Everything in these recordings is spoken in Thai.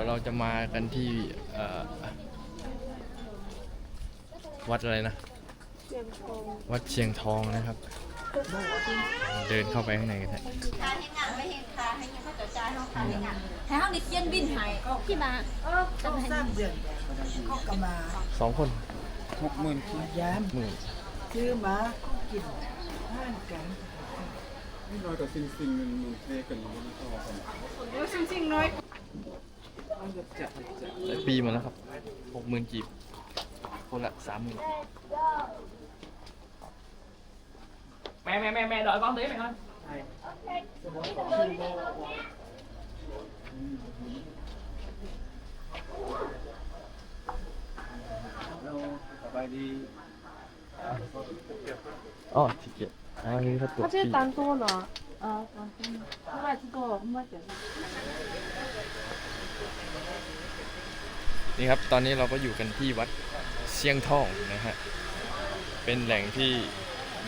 เดี๋ยวเราจะมากันที่เอ่อวัดอะไรนะเชียงทองวัดเชียงทองนะครับ เดินเข้าไปข้างในกันฮะทานให้งานไม่เห็นทานให้ยังเขาจะจ่ายเขาทานให้งานให้เขาได้เขียนบินให้พี่บาก็สร้างเดือนเขาก็มาสองคนหกหมื่นมายามหมื่นซื้อมากินห้านกันนี่น้อยกว่าซิงซิงมันมันเทกันอยู่มันต่อกันเอ าแบบจับจับ ได้ปีมาแล้วครับหกหมื่นกีบคนละสามหมื่น mẹ mẹ mẹ mẹ đợi con tí mẹ ơi เราสบายดี อ๋อทิเก็ตอันนี้เขาตรวจ 他这 ปี 单多呢？啊，单多。另外这个没得。 นี่ครับ ตอนนี้เราก็อยู่กันที่วัดเชียงทองนะฮะ เป็นแหล่งที่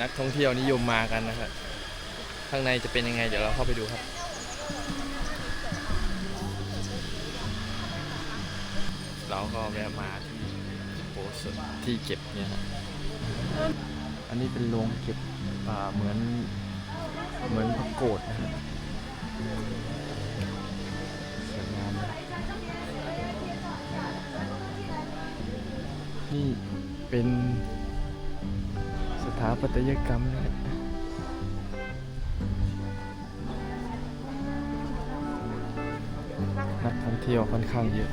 นักท่องเที่ยวนิยมมากันนะครับข้างในจะเป็นยังไง เดี๋ยวเราเข้าไปดูครับเราก็แวะมาที่โบสถ์ที่เก็บเนี่ยฮะ อันนี้เป็นโรงเก็บอ่าเหมือนเหมือนพระโกรธนะฮะ นี่เป็นสถาปัตยกรรมนะฮะนักท่องเที่ยวค่อนข้างเยอะ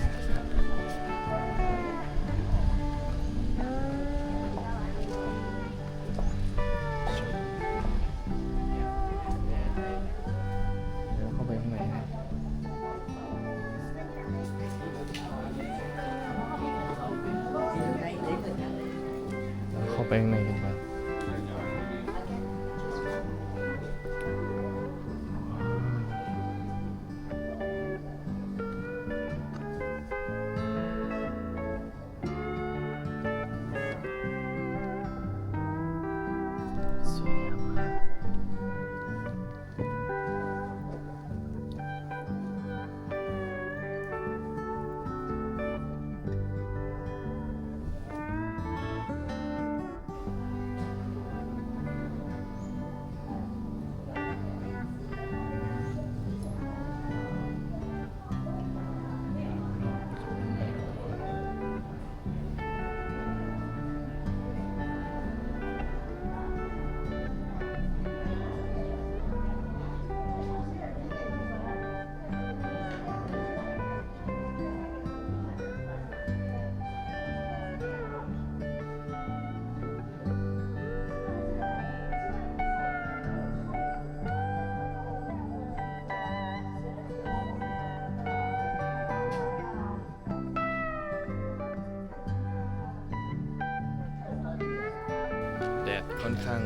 เข้าไปข้างในกันครั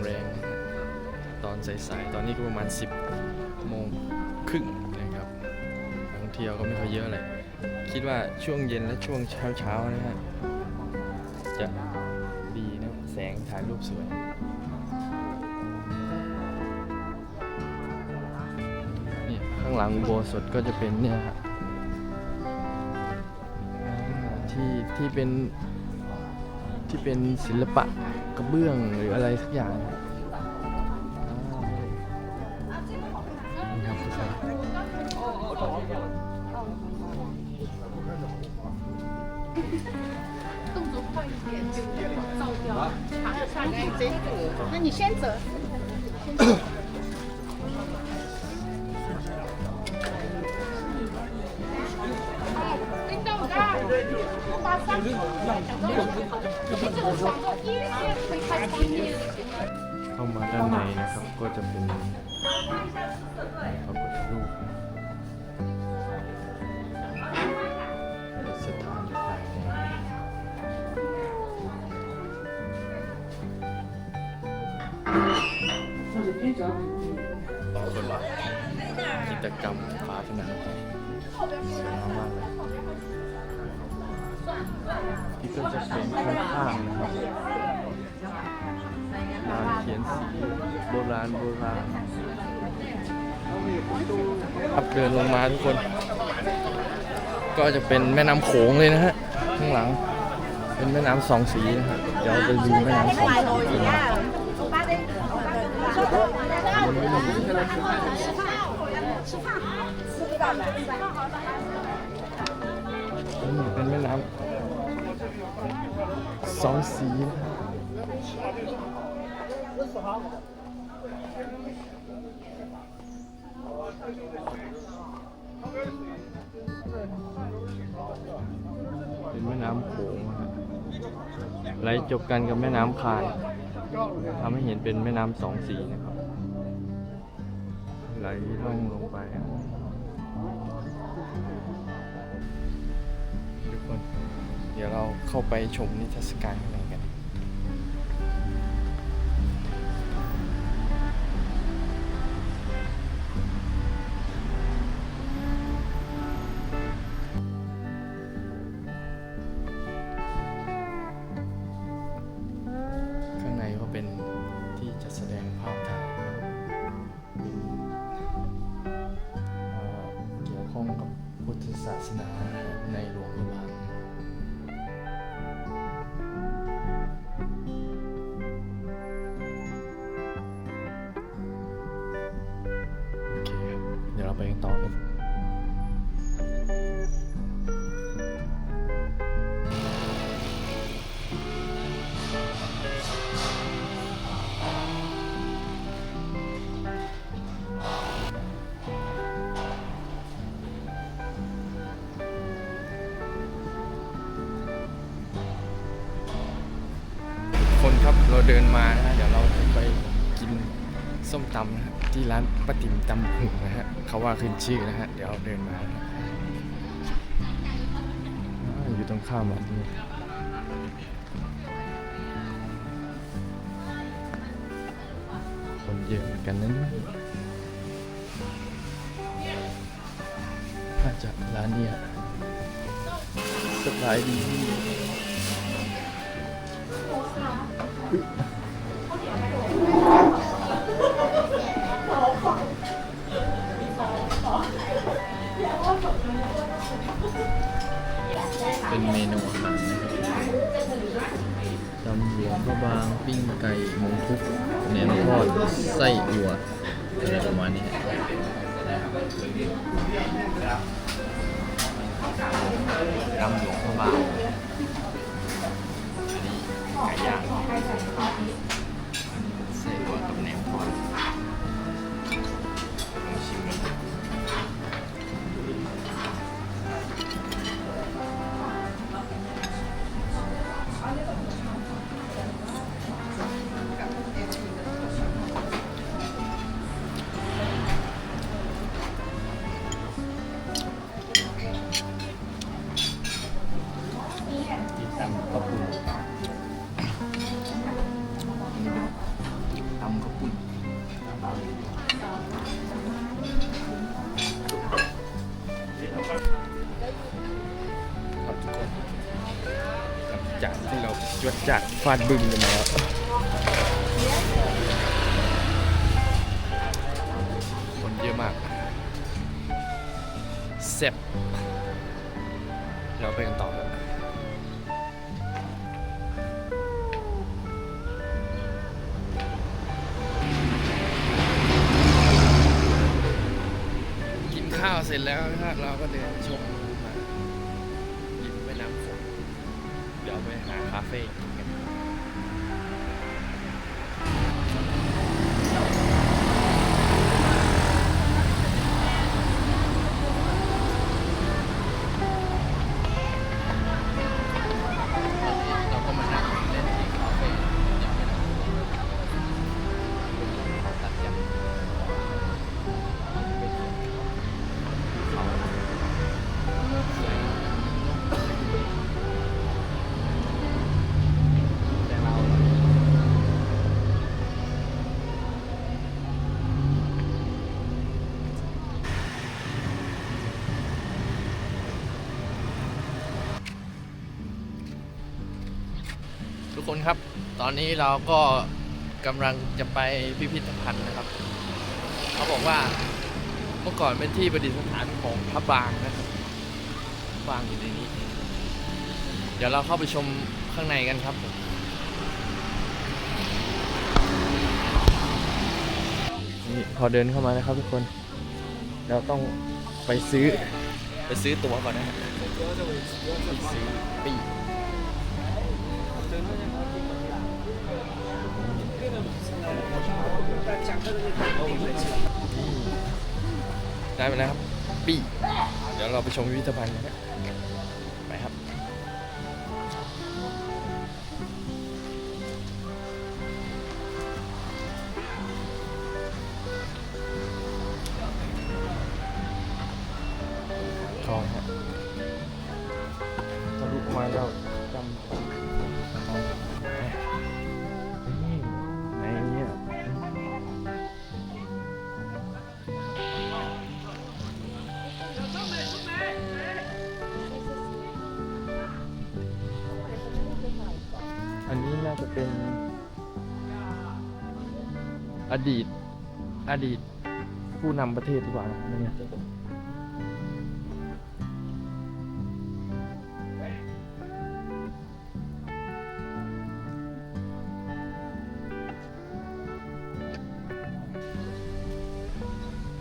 แรงนะฮะตอนสายๆตอนนี้ก็ประมาณ 10 โมงครึ่งนะครับนักท่องเที่ยวก็ไม่ค่อยเยอะเลยคิดว่าช่วงเย็นและช่วงเช้าๆนะฮะจะดีนะแสงถ่ายรูปสวยนี่ข้างหลังอุโบสถก็จะเป็นเนี่ยฮะที่ที่เป็น ที่เป็นศิลปะกระเบื้องหรืออะไรสักอย่าง ต่อไปกิจกรรมฝาผนังสวยงามมากเลยที่ก็จะเป็นข้างๆนะครับร้านเขียนสีโบราณโบราณครับเดินลงมาทุกคน ก็จะเป็นแม่น้ำโขงเลยนะฮะ ข้างหลัง เป็นแม่น้ำสองสีนะครับเดี๋ยวไปดูแม่น้ำสองสีนี่ เป็นแม่น้ำสองสีเป็นแม่น้ำโขงไหลจบกันกับแม่น้ำคายทำให้เห็นเป็นแม่น้ำสองสีนะครับ ไหลล่องลงไปทุกคน เดี๋ยวเราเข้าไปชมนิทรรศการข้างในกัน พุทธศาสนาในหลวงพระบาง ร้านป้าติ๋มตำหุ่งนะฮะเขาว่าขึ้นชื่อนะฮะ เดี๋ยวเราเดินมา อยู่ตรงข้ามแบบนี้คนเยอะเหมือนกันนั้นน่าจะร้านนี้สบายดี เป็นเมนูอาหารนะครับตำหลวงพระบางปิ้งไก่หมูทุกแหนมทอดไส้อั่วอะไรประมาณนี้ตำหลวงพระบาง ฟาดบึ้งกันมาแล้วคนเยอะมากแซ่บเราไปกันต่อครับกินข้าวเสร็จแล้วครับเราก็เดินชมมาริมแม่น้ำโขงเดี๋ยวไปหาคาเฟ่ อนนี้เราก็กำลังจะไปพิพิธภัณฑ์นะครับ เขาบอกว่าเมื่อก่อนเป็นที่ประดิษฐานของพระบางนะครับฟางอยู่ในนี้ เดี๋ยวเราเข้าไปชมข้างในกันครับผมนี่พอเดินเข้ามานะครับทุกคน เราต้องไปซื้อ ไปซื้อตั๋วก่อนนะฮะไปซื้อปี ได้ไปแล้วครับ ปีเดี๋ยวเราไปชมพิพิธภัณฑ์กันนะ อดีตผู้นำประเทศหรือเปล่าเนี่ย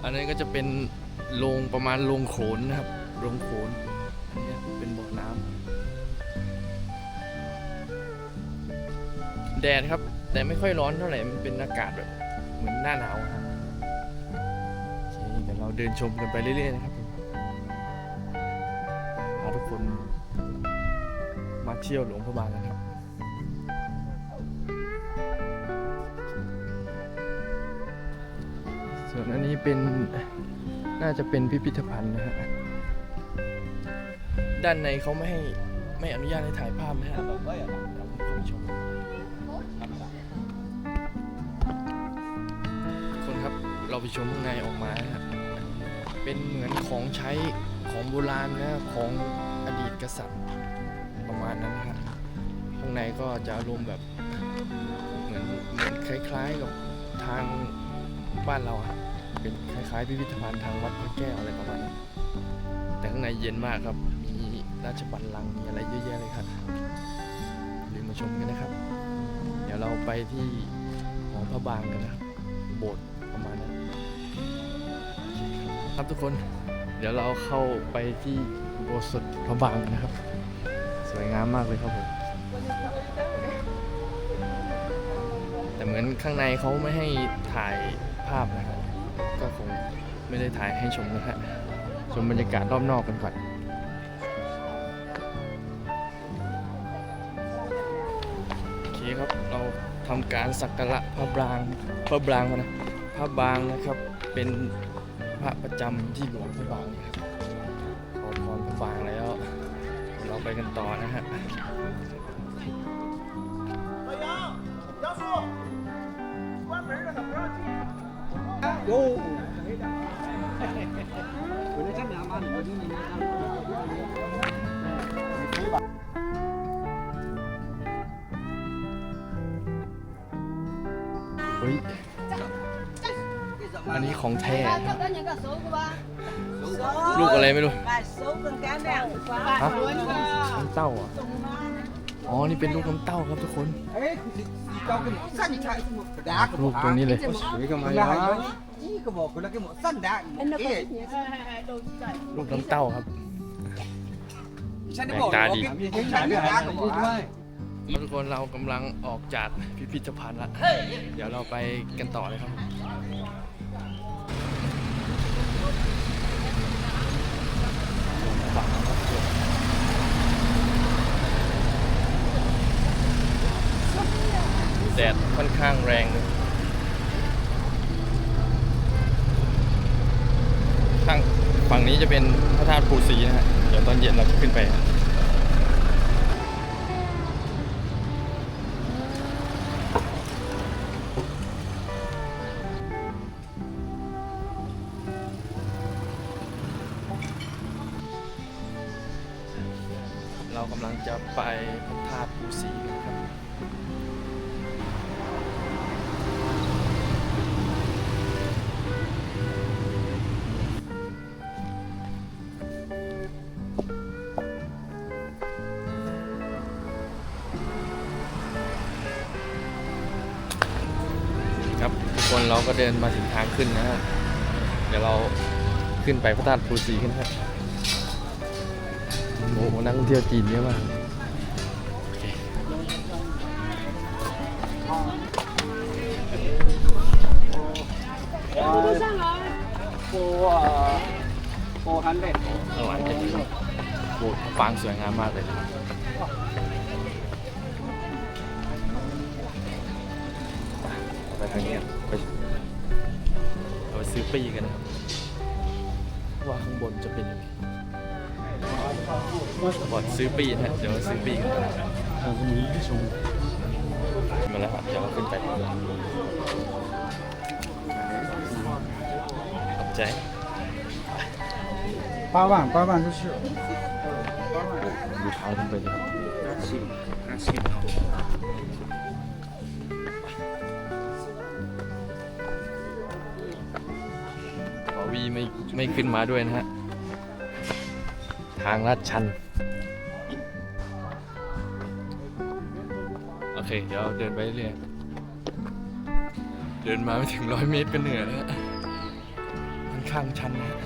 อันนี้ก็จะเป็นโรงประมาณโรงโขนนะครับ โรงโขนอันนี้เป็นบ่อน้ำแดดครับ แต่ไม่ค่อยร้อนเท่าไหร่ มันเป็นอากาศแบบ เหมือนหน้าหนาวครับ เดินชมกันไปเรื่อยๆนะครับพาทุกคนมาเที่ยวหลวงพระบางกันครับส่วนอันนี้เป็นน่าจะเป็นพิพิธภัณฑ์นะฮะด้านในเขาไม่ให้ไม่อนุญาตให้ถ่ายภาพนะฮะเดี๋ยวผมขอไปชมคนครับเราไปชมข้างในออกมาฮะ เป็นเหมือนของใช้ของโบราณนะของอดีตกษัตริย์ประมาณนั้นนะฮะข้างในก็จะอารมณ์แบบเหมือนเหมือนคล้ายๆกับทางบ้านเราอะเป็นคล้ายๆพิพิธภัณฑ์ทางวัดพระแก้วอะไรประมาณนั้นแต่ข้างในเย็นมากครับ มีราชบัลลังก์มีอะไรเยอะแยะเลยครับลืมมาชมกันนะครับ เดี๋ยวเราไปที่หอพระบางกันนะครับโบสถ์ ครับทุกคน เดี๋ยวเราเข้าไปที่โบสถ์พระบางนนะครับ สวยงามมากเลยครับผม แต่เหมือนข้างในเขาไม่ให้ถ่ายภาพนะครับ ก็คงไม่ได้ถ่ายให้ชมนะฮะชมบรรยากาศรอบนอกกันก่อนโอเคครับเราทำการสักการะพระบางพระบางนะพระบางนะครับเป็น พระประจำที่หลวงพระบางนะครับขอพรพระบางแล้ว เราไปกันต่อนะฮะ ลูกอะไรไม่รู้ น้ำเต้าอ๋อ นี่เป็นลูกน้ำเต้าครับทุกคน ลูกตรงนี้เลย ลูกน้ำเต้าครับแปลกตาดีทุกคนเรากำลังออกจากพิพิธภัณฑ์ละ เดี๋ยวเราไปกันต่อเลยครับ แดดค่อนข้างแรงเลยข้างฝั่งนี้จะเป็นพระธาตุปูสีนะฮะ เดี๋ยวตอนเย็นเราจะขึ้นไป เรากำลังจะไปพระธาตุภูสีกัครับ ครับทุกคนเราก็เดินมาถึงทางขึ้นนะฮะ เดี๋ยวเราขึ้นไปพระธาตุภูสีขึ้นครับ อ้โหนักท่องเที่ยวจีนเยอะมากโอเคโฟโฟฮันเด็ดข้างหลังจะมีโบสถ์ฟางสวยงามมากเลยไปทางนี้ครับไปเราไปซื้อปีกันนะครับว่าข้างบนจะเป็นยังไง ก่อนซื้อปีนะฮะเดี๋ยวซื้อปีกันมาแล้วครับเดี๋ยวเราขึ้นไปขอบใจ 八万，八万就是。 ดูเท้าขึ้นไปเลยครับขอวีไม่ไม่ขึ้นมาด้วยนะฮะ ทางลาดชัน เคเดี๋ยวเดินไปเรื่อยเดินมาไม่ถึงร้อยเมตรก็เหนื่อยแล้วค่อนข้างชันนะฮะ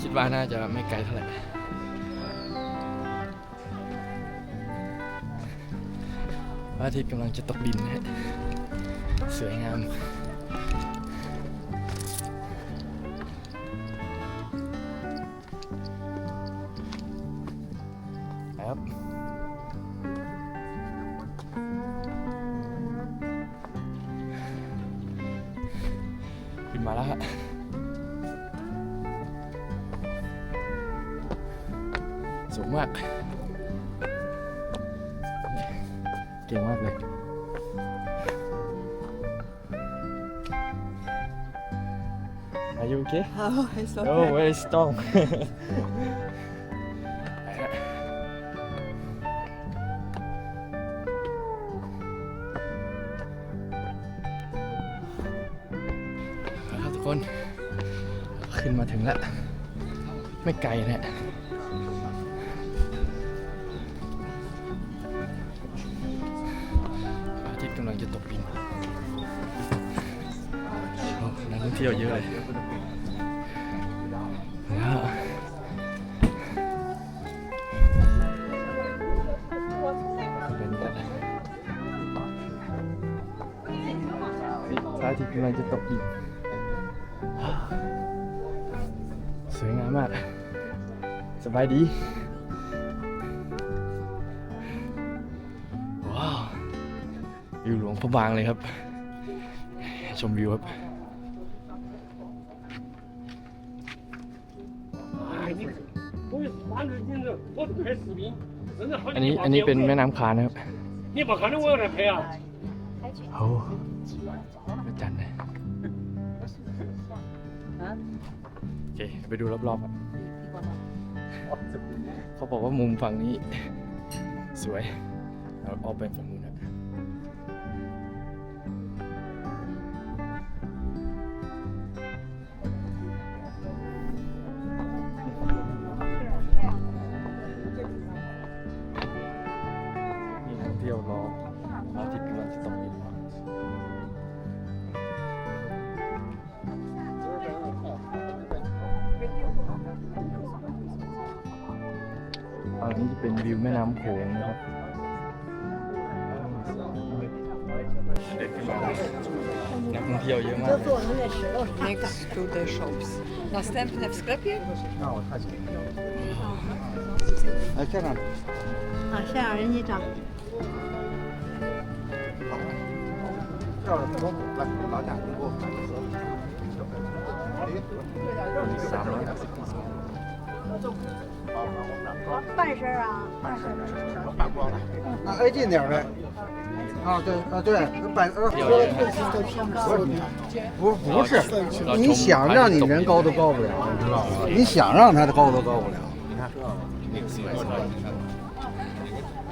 คิดว่าน่าจะไม่ไกลเท่าไหร่พระอาทิตย์กำลังจะตกดินนะฮะสวยงาม it's okay. Oh, very strong. เอาละครับทุกคน ขึ้นมาถึงแล้ว ไม่ไกลนะฮะพระอาทิตย์กำลังจะตกดินโอ้นักท่องเที่ยวเยอะเลย บายดี ว้าววิวหลวงพระบางเลยครับ ชมวิวครับอันนี้อันนี้เป็นแม่น้ำคานะครับนี่บอกเขาว่าอะไรเพอ่โอ้ประจันเลยโอเค ไปดูรอบๆครับ เขาบอกว่ามุมฝั่งนี้ สวยเราออกไปฝั่ง อันนี้จะเป็นวิวแม่น้ำโขงนะครับเด็กขึ้นมานักท่องเที่ยวเยอะมากเลย Next to the shops. Następne w sklepie? 哎，校长，啊，先让人一张。校长，来，老贾，给我看一下。 半身啊，半身。那挨近点呗。啊，对啊，对，半呃，不，不是，你想让你人高都高不了，你知道吗？你想让他高都高不了，你看。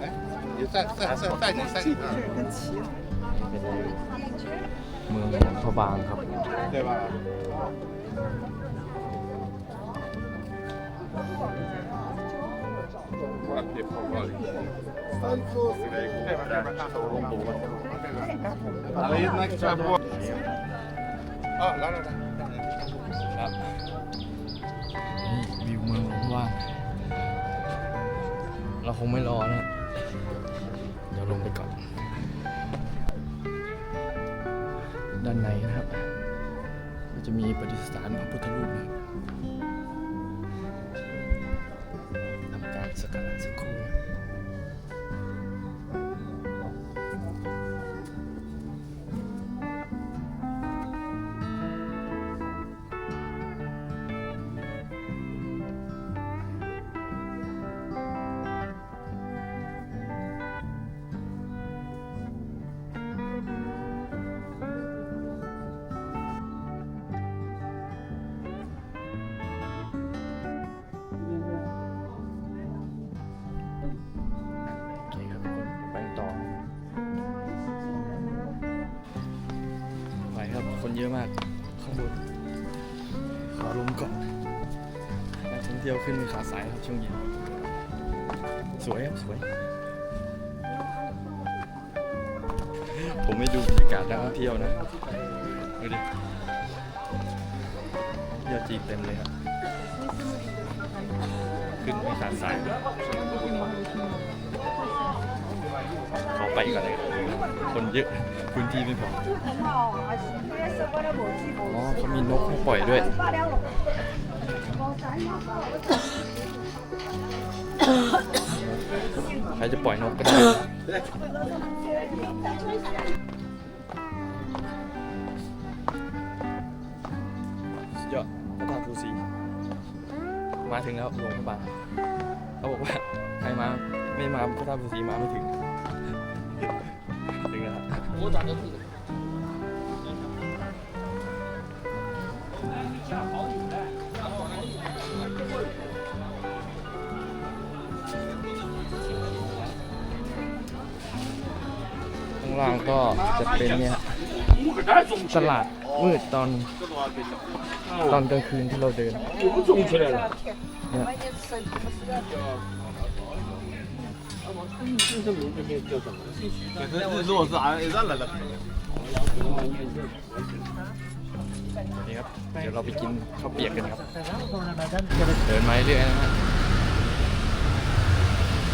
哎，你再再再再你再。对吧？Ładnie powoli. Ale jednak trzeba było... O, Lara, วิวเมืองลว่างเราคงไม่รอนะ เดี๋ยวลงไปก่อน ด้านในนะครับ ก็จะมีปฏิสถานพระพุทธรูปนะ อะมาก ข้างบนขอลงก่อนนักท่องเที่ยวขึ้นขาสายครับช่วงเย็นสวยครับสวย ผมไม่ดูบรรยากาศนักท่องเที่ยวนะดูดิเที่ยวจีนเต็มเลยครับขึ้นไม่ขาดสายขอไปก่อนเลย คนเยอะพื้นที่ไม่พออ๋อเขามีนกให้ปล่อยด้วย ใครจะปล่อยนกก็ได้ สุดยอดพระธาตุภูสีมาถึงแล้วหลวงพระบางเขาบอกว่า ใครมาไม่มาพระธาตุภูสีมาไม่ถึง แล้ว ข้างล่างก็จะเป็นเนี่ยตลาดมืดตอนตอนกลางคืนที่เราเดิน 种起来了。 เนี่ย 这日落是俺让来的。 นี่ครับ เดี๋ยวเราไปกินข้าวเปียกกันครับ เดินมาเรื่อยๆนะฮะ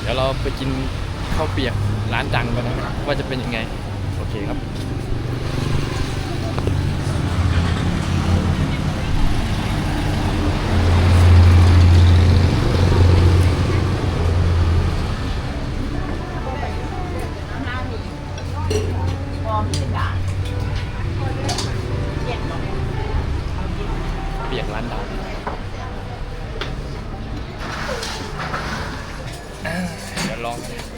เดี๋ยวเราไปกินข้าวเปียกร้านดังกันนะครับว่าจะเป็นยังไง โอเคครับ เ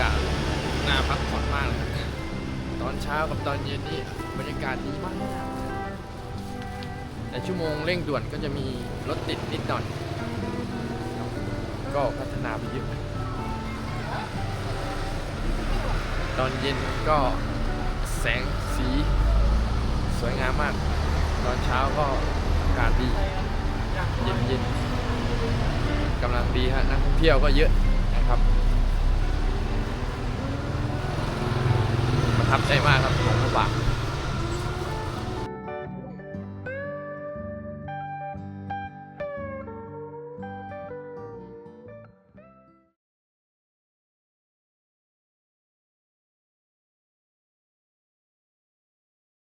กาศน่าพักผ่อนมากเลยครับตอนเช้ากับตอนเย็นนี่บรรยากาศดีมาก แต่ชั่วโมงเร่งด่วนก็จะมีรถติดนิดหน่อย ก็พัฒนาไปเยอะะตอนเย็นก็แสงสี สวยงามมาก ตอนเช้าก็อากาศดี เย็นๆกำลังดีฮะนักท่องเที่ยวก็เยอะ ครับใจมากครับหลงลำบาก